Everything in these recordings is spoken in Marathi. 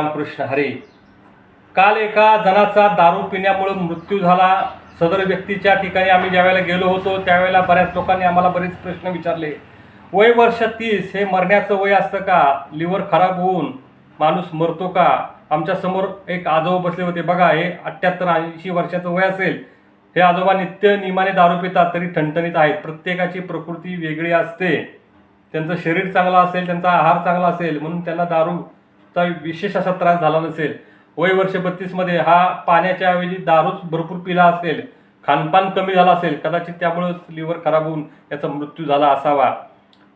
रामकृष्ण हरी. काल एका जणाचा दारू पिण्यामुळे मृत्यू झाला. सदर व्यक्तीच्या ठिकाणी आम्ही ज्यावेळेला गेलो होतो त्यावेळेला बऱ्याच लोकांनी आम्हाला बरेच प्रश्न विचारले. वय वर्ष तीस हे मरण्याचं वय असतं का? लिव्हर खराब होऊन माणूस मरतो का? आमच्यासमोर एक आजोबा बसले होते. बघा हे अठ्ठ्याहत्तर ऐंशी वर्षाचं वय असेल. हे आजोबा नित्य नियमाने दारू पितात तरी ठणठणीत आहेत. प्रत्येकाची प्रकृती वेगळी असते. त्यांचं शरीर चांगलं असेल त्यांचा आहार चांगला असेल म्हणून त्यांना दारू चा विशेष असा त्रास झाला नसेल. वय वर्ष बत्तीसमध्ये हा पाण्याच्या ऐवजी दारूच भरपूर पिला असेल. खानपान कमी झालं असेल. कदाचित त्यामुळं लिव्हर खराब होऊन याचा मृत्यू झाला असावा.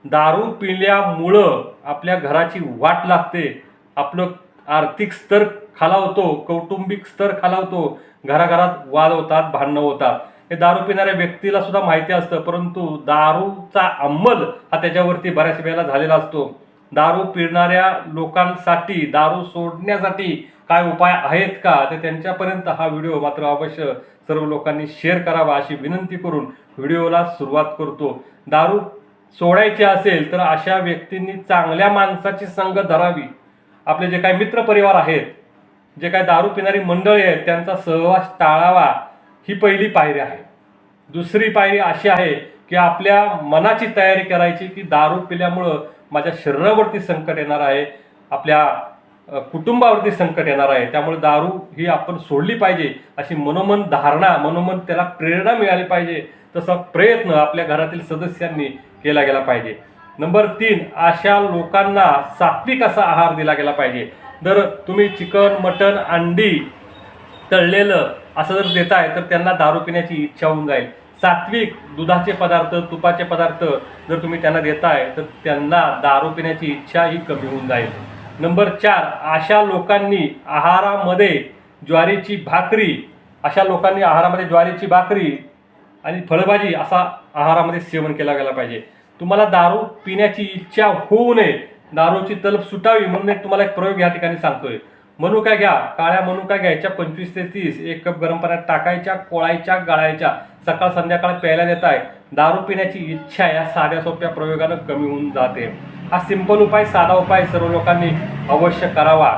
दारू पिल्यामुळं आपल्या घराची वाट लागते. आपलं आर्थिक स्तर खालावतो कौटुंबिक स्तर खालावतो. घराघरात वाद होतात भांडणं होतात. हे दारू पिणाऱ्या व्यक्तीला सुद्धा माहिती असतं परंतु दारूचा अंमल हा त्याच्यावरती बऱ्याच वेळेला झालेला असतो. दारू पिणाऱ्या लोकांसाठी दारू सोडण्यासाठी काय उपाय आहेत का? ते त्यांच्यापर्यंत हा व्हिडिओ मात्र अवश्य सर्व लोकांनी शेअर करावा अशी विनंती करून व्हिडिओला सुरुवात करतो. दारू सोडायची असेल तर अशा व्यक्तींनी चांगल्या माणसाची संग धरावी. आपले जे काही मित्रपरिवार आहेत जे काही दारू पिणारी मंडळी आहेत त्यांचा सहवास टाळावा ही पहिली पायरी आहे. दुसरी पायरी अशी आहे की आपल्या मनाची तयारी करायची की दारू पिल्यामुळं माझ्या शरीरावरती संकट येणार आहे आपल्या कुटुंबावरती संकट येणार आहे त्यामुळे दारू ही आपण सोडली पाहिजे अशी मनोमन धारणा मनोमन त्याला प्रेरणा मिळाली पाहिजे तसा प्रयत्न आपल्या घरातील सदस्यांनी केला गेला पाहिजे. नंबर तीन अशा लोकांना सात्विक असा आहार दिला गेला पाहिजे. जर तुम्ही चिकन मटन अंडी तळलेलं असं जर देताय तर त्यांना दारू पिण्याची इच्छा होऊन जाईल. सात्विक दुधाचे पदार्थ तुपाचे पदार्थ जर तुम्ही त्यांना देताय तर त्यांना दारू पिण्याची इच्छा ही कमी होऊन जाईल. नंबर चार अशा लोकांनी आहारामध्ये ज्वारीची भाकरी अशा लोकांनी आहारामध्ये ज्वारीची भाकरी आणि फळभाजी असा आहारामध्ये सेवन केला गेला पाहिजे. तुम्हाला दारू पिण्याची इच्छा होऊ नये. दारूची तलप सुटावी म्हणून एक तुम्हाला एक प्रयोग या ठिकाणी सांगतोय. मनुका घ्या. काळ्या मनुका घ्यायच्या पंचवीस ते तीस. एक कप गरम पाण्यात टाकायच्या कोळायच्या गाळायच्या. सकाळ संध्याकाळ प्यायला देत आहे. दारू पिण्याची इच्छा या साध्या सोप्या प्रयोगानं कमी होऊन जाते. हा सिंपल उपाय साधा उपाय सर्व लोकांनी अवश्य करावा.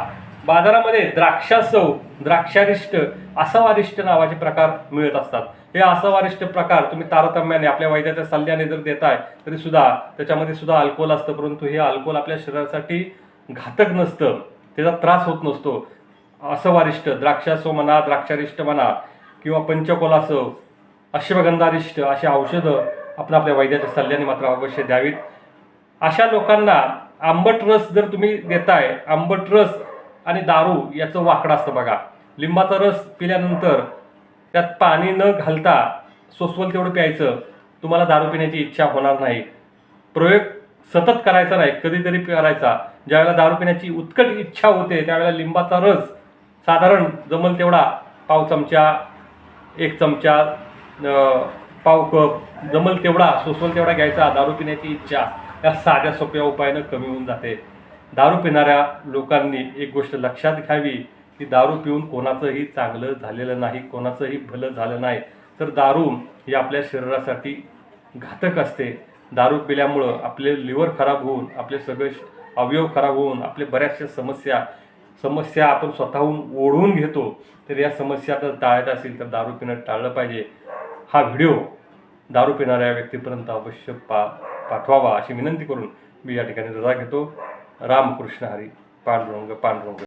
बाजारामध्ये द्राक्षासव द्राक्षारिष्ट असावारिष्ट नावाचे प्रकार मिळत असतात. हे असावारिष्ट प्रकार तुम्ही तारतम्याने आपल्या वैद्याच्या सल्ल्याने जर देताय तरी सुद्धा त्याच्यामध्ये सुद्धा अल्कोहोल असतं परंतु हे अल्कोहोल आपल्या शरीरासाठी घातक नसतं. त्याचा त्रास होत नसतो. असवारिष्ट द्राक्षासो म्हणा द्राक्षारिष्ट म्हणा किंवा पंचकोलास अश्वगंधारिष्ट अशी औषधं आपण आपल्या वैद्याच्या सल्ल्याने मात्र अवश्य द्यावीत. अशा लोकांना आंबट रस जर तुम्ही देताय आंबट रस आणि दारू याचं वाकडं असतं बघा. लिंबाचा रस पिल्यानंतर त्यात पाणी न घालता सोसवल तेवढं प्यायचं तुम्हाला दारू पिण्याची इच्छा होणार नाही. प्रयोग सतत करायचा नाही कधीतरी करायचा. ज्यावेळेला दारू पिण्याची उत्कट इच्छा होते त्यावेळेला लिंबाचा रस साधारण जमल तेवढा पाव चमचा एक चमचा पाव कप जमल तेवढा सोसवल तेवढा घ्यायचा दारू पिण्याची इच्छा. या साध्या सोप्या उपायानं कमी होऊन जाते. दारू पिणाऱ्या लोकांनी एक गोष्ट लक्षात घ्यावी की दारू पिऊन कोणाचंही चांगलं झालेलं नाही कोणाचंही भलं झालं नाही. तर दारू ही आपल्या शरीरासाठी घातक असते. दारू पिल्यामुळं आपले लिव्हर खराब होऊन आपले सगळे अवयव खराब होऊन आपले बऱ्याचशा समस्या समस्या आपण स्वतःहून ओढवून घेतो तर या समस्या जर टाळायच्या असेल तर दारू पिणं टाळलं पाहिजे. हा व्हिडिओ दारू पिणाऱ्या व्यक्तीपर्यंत अवश्य पा पाठवावा अशी विनंती करून मी या ठिकाणी रजा घेतो. रामकृष्ण हरी पांडुरंग पांडुरंग.